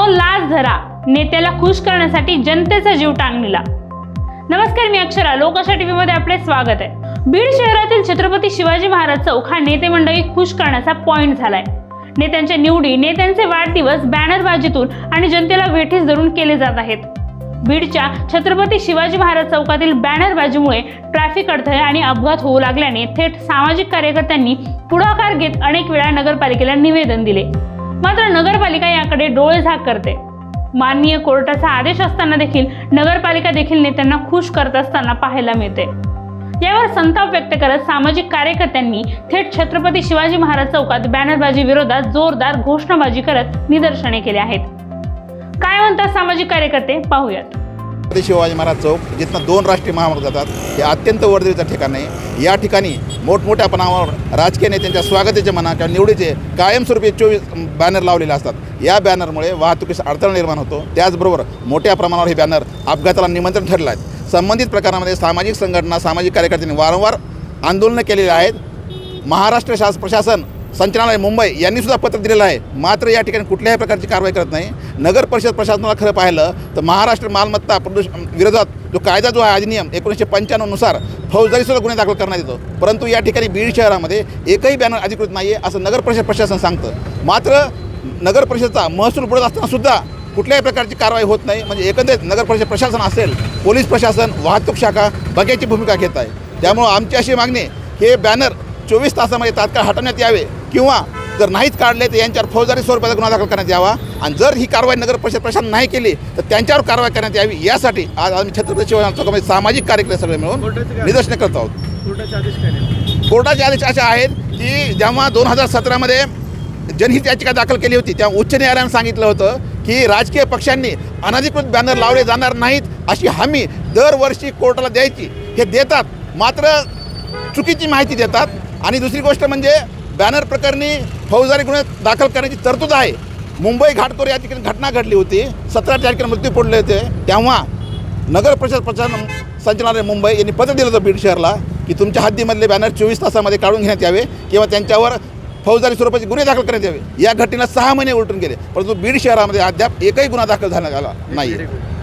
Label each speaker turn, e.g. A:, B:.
A: मित्रांनो लाज धरा. नेत्याला खुश करण्यासाठी जनतेचा जीव टांगणीला. नमस्कार मी अक्षरा. लोकशा टीव्ही मध्ये आपले स्वागत आहे. बीड शहरातील छत्रपती शिवाजी महाराज चौक हा नेते मंडळी खुश करण्याचा पॉइंट झालाय. नेत्यांच्या निवडी नेत्यांचे वाढदिवस बॅनरबाजीतून आणि जनतेला वेठीस धरून केले जात आहेत. बीडच्या छत्रपती शिवाजी महाराज चौकातील बॅनरबाजीमुळे ट्रॅफिक अडथळे आणि अपघात होऊ लागल्याने थेट सामाजिक कार्यकर्त्यांनी पुढाकार घेत अनेक वेळा नगरपालिकेला निवेदन दिले. मात्र नगरपालिका याकडे डोळेझाक करते. माननीय कोर्टाचा आदेश असताना देखील नगरपालिका देखील नेत्यांना खुश करत असताना पाहायला मिळते. यावर संताप व्यक्त करत सामाजिक कार्यकर्त्यांनी थेट छत्रपती शिवाजी महाराज चौकात बॅनरबाजी विरोधात जोरदार घोषणाबाजी करत निदर्शने केली आहेत. काय म्हणतात सामाजिक कार्यकर्ते? पाहूयात.
B: छत्रपती शिवाजी महाराज चौक जिथनं दोन राष्ट्रीय महामार्ग जातात हे अत्यंत वर्दळीचं ठिकाण आहे. या ठिकाणी मोठमोठ्या पणावर राजकीय नेत्यांच्या स्वागताचे म्हणा किंवा निवडीचे कायमस्वरूपी चोवीस बॅनर लावलेले असतात. या बॅनरमुळे वाहतुकीस अडथळा निर्माण होतो. त्याचबरोबर मोठ्या प्रमाणावर हे बॅनर अपघाताला निमंत्रण ठरलं आहे संबंधित प्रकारामध्ये सामाजिक संघटना सामाजिक कार्यकर्त्यांनी वारंवार आंदोलनं केलेली आहेत. महाराष्ट्र शास प्रशासन संचालनालय मुंबई यांनी सुद्धा पत्र दिलेलं आहे. मात्र या ठिकाणी कुठल्याही प्रकारची कारवाई करत नाही. नगर परिषद प्रशासनाला खरं पाहिलं तर महाराष्ट्र मालमत्ता प्रदूषण विरोधात जो कायदा जो आहे अधिनियम एकोणीसशे पंच्याण्णवनुसार फौजदारीसुद्धा गुन्हे दाखल करण्यात येतो. परंतु या ठिकाणी बीड शहरामध्ये एकही बॅनर अधिकृत नाही आहे असं नगर परिषद प्रशासन सांगतं. मात्र नगर परिषदचा महसूल बुडत असताना सुद्धा कुठल्याही प्रकारची कारवाई होत नाही. म्हणजे एकंदरीत नगर परिषद प्रशासन असेल पोलीस प्रशासन वाहतूक शाखा बघ्याची भूमिका घेत आहे. त्यामुळं आमची अशी मागणी हे बॅनर चोवीस तासामध्ये तात्काळ हटवण्यात यावे किंवा जर नाहीच काढले तर यांच्यावर फौजदारी स्वरूपाचा गुन्हा दाखल करण्यात यावा. आणि जर ही कारवाई नगर परिषद प्रशासन नाही केली तर त्यांच्यावर कारवाई करण्यात यावी. यासाठी आज आम्ही छत्रपती शिवाजी चौकामध्ये सामाजिक कार्यक्रम सगळे मिळून? निदर्शनं करत आहोत.
C: कोर्टाचे आदेश
B: असे आहेत की जेव्हा दोन हजार सतरामध्ये जनहित याचिका दाखल केली होती तेव्हा उच्च न्यायालयानं सांगितलं होतं की राजकीय पक्षांनी अनधिकृत बॅनर लावले जाणार नाहीत अशी हमी दरवर्षी कोर्टाला द्यायची. हे देतात मात्र चुकीची माहिती देतात. आणि दुसरी गोष्ट म्हणजे बॅनर प्रकरणी फौजदारी गुन्हे दाखल करण्याची तरतूद आहे. मुंबई घाटकोर या ठिकाणी घटना घडली होती. सतरा ठिकाणी मृत्यू पडले होते. तेव्हा नगर परिषद प्रशासन संचालनालय मुंबई यांनी पत्र दिलं होतं बीड शहरला की तुमच्या हद्दीमधले बॅनर चोवीस तासामध्ये काढून घेण्यात यावे किंवा त्यांच्यावर फौजदारी स्वरूपाचे गुन्हे दाखल करण्यात यावे. या घटनेला सहा महिने उलटून गेले. परंतु बीड शहरामध्ये अद्याप एकही गुन्हा दाखल झाला आला नाही.
C: Very.